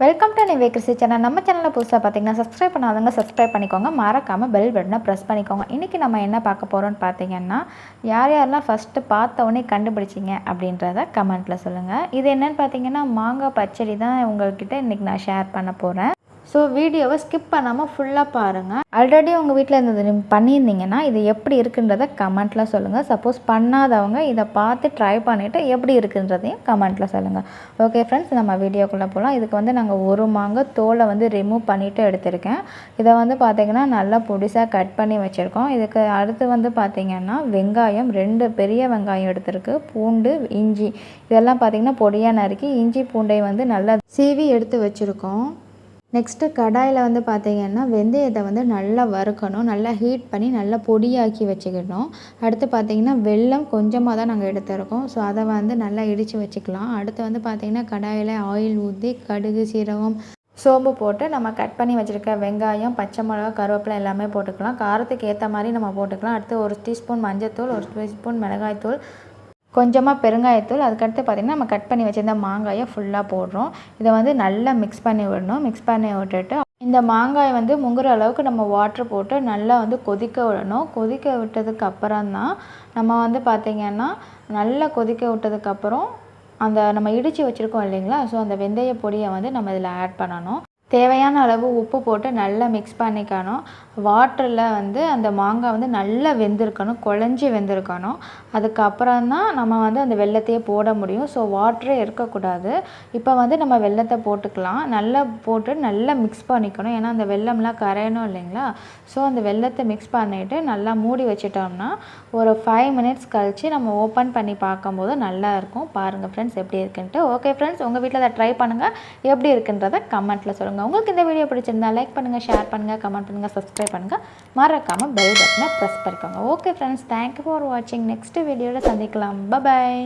Welcome to Nive Christy channel நம்ம சேனலில் புதுசாக பார்த்தீங்கன்னா சப்ஸ்கிரைப் பண்ணாதவங்க சப்ஸ்கிரைப் பண்ணிக்கோங்க. மறக்காமல் பெல் பட்டனை ப்ரெஸ் பண்ணிக்கோங்க. இன்றைக்கி நம்ம என்ன பார்க்க போகிறோம்னு பார்த்தீங்கன்னா யார் யாரெல்லாம் ஃபஸ்ட்டு பார்த்த உடனே கண்டுபிடிச்சிங்க அப்படின்றத கமெண்ட்டில் சொல்லுங்கள் இது என்னென்னு பார்த்தீங்கன்னா மாங்காய் பச்சடி தான் உங்கள்கிட்ட இன்றைக்கி நான் ஷேர் பண்ண போகிறேன் ஸோ வீடியோவை ஸ்கிப் பண்ணாமல் ஃபுல்லாக பாருங்கள் ஆல்ரெடி உங்கள் வீட்டில் இருந்தது நீங்கள் பண்ணியிருந்தீங்கன்னா இது எப்படி இருக்குன்றத கமெண்ட்டில் சொல்லுங்கள் சப்போஸ் பண்ணாதவங்க இதை பார்த்து ட்ரை பண்ணிவிட்டு எப்படி இருக்குன்றதையும் கமெண்ட்டில் சொல்லுங்கள் ஓகே ஃப்ரெண்ட்ஸ் நம்ம வீடியோக்குள்ளே போகலாம் இதுக்கு வந்து நாங்கள் ஒரு மாங்க தோலை வந்து ரிமூவ் பண்ணிவிட்டு எடுத்திருக்கேன். இதை வந்து பார்த்திங்கன்னா நல்லா பொடிசாக கட் பண்ணி வச்சுருக்கோம். இதுக்கு அடுத்து வந்து பார்த்திங்கன்னா வெங்காயம் ரெண்டு பெரிய வெங்காயம் எடுத்திருக்கு. பூண்டு இஞ்சி. இதெல்லாம் பார்த்திங்கன்னா பொடியாக நறுக்கி இஞ்சி பூண்டை வந்து நல்லா சீவி எடுத்து வச்சுருக்கோம். நெக்ஸ்ட்டு கடாயில் வந்து பார்த்திங்கன்னா வெந்தயத்தை வந்து நல்லா வறுக்கணும். நல்லா ஹீட் பண்ணி நல்லா பொடியாக்கி வச்சுக்கணும். அடுத்து பார்த்திங்கன்னா வெல்லம் கொஞ்சமாக தான் நாங்கள் எடுத்துருக்கோம். ஸோ அதை வந்து நல்லா இடித்து வச்சுக்கலாம். அடுத்து வந்து பார்த்திங்கன்னா கடாயில் ஆயில் ஊற்றி கடுகு சீரகம் சோம்பு போட்டு நம்ம கட் பண்ணி வச்சுருக்க வெங்காயம் பச்சை மிளகா கருவேப்பிலை எல்லாமே போட்டுக்கலாம். காரத்துக்கு ஏற்ற மாதிரி நம்ம போட்டுக்கலாம். அடுத்து ஒரு டீஸ்பூன் மஞ்சத்தூள் ஒரு டீஸ்பூன் மிளகாய்த்தூள் கொஞ்சமாக பெருங்காயத்தூள் அதுக்கடுத்து பார்த்திங்கன்னா நம்ம கட் பண்ணி வச்சுருந்த மாங்காயை ஃபுல்லாக போடுறோம். இதை வந்து நல்லா மிக்ஸ் பண்ணி விடணும். மிக்ஸ் பண்ணி விட்டுட்டு இந்த மாங்காயை வந்து முங்குற அளவுக்கு நம்ம வாட்ரு போட்டு நல்லா வந்து கொதிக்க விடணும். கொதிக்க விட்டதுக்கு அப்புறம் தான் நம்ம வந்து பார்த்திங்கன்னா நல்லா கொதிக்க விட்டதுக்கப்புறம் அந்த நம்ம இடித்து வச்சுருக்கோம் இல்லைங்களா? ஸோ அந்த வெந்தய பொடியை வந்து நம்ம இதில் ஆட் பண்ணணும். தேவையான அளவு உப்பு போட்டு நல்லா மிக்ஸ் பண்ணிக்கணும். வாட்டரில் வந்து அந்த மாங்காய் வந்து நல்லா வெந்திருக்கணும் குழஞ்சி வெந்திருக்கணும். அதுக்கப்புறம் தான் நம்ம வந்து அந்த வெள்ளத்தையே போட முடியும். ஸோ வாட்டரே இருக்கக்கூடாது. இப்போ வந்து நம்ம வெள்ளத்தை போட்டுக்கலாம். நல்லா போட்டு நல்லா மிக்ஸ் பண்ணிக்கணும். ஏன்னா அந்த வெள்ளம்லாம் கரையணும் இல்லைங்களா? ஸோ அந்த வெள்ளத்தை மிக்ஸ் பண்ணிவிட்டு நல்லா மூடி வச்சிட்டோம்னா ஒரு ஃபைவ் மினிட்ஸ் கழித்து நம்ம ஓப்பன் பண்ணி பார்க்கும்போது நல்லா இருக்கும். பாருங்கள் ஃப்ரெண்ட்ஸ் எப்படி இருக்குன்ட்டு. ஓகே ஃப்ரெண்ட்ஸ் உங்கள் வீட்டில் அதை ட்ரை பண்ணுங்கள் எப்படி இருக்குன்றதை கமெண்ட்டில் சொல்லுங்கள் உங்களுக்கு இந்த வீடியோ பிடிச்சிருந்தா லைக் பண்ணுங்கள் ஷேர் பண்ணுங்கள் கமெண்ட் பண்ணுங்கள் சப்ஸ்கிரைப் பண்ணுங்கள் மறக்காமல் பெல் பட்டனை ப்ரெஸ் பண்ணிக்கோங்க. Okay friends thank you for வாட்சிங் நெக்ஸ்ட் வீடியோவில் சந்திக்கலாம். Bye bye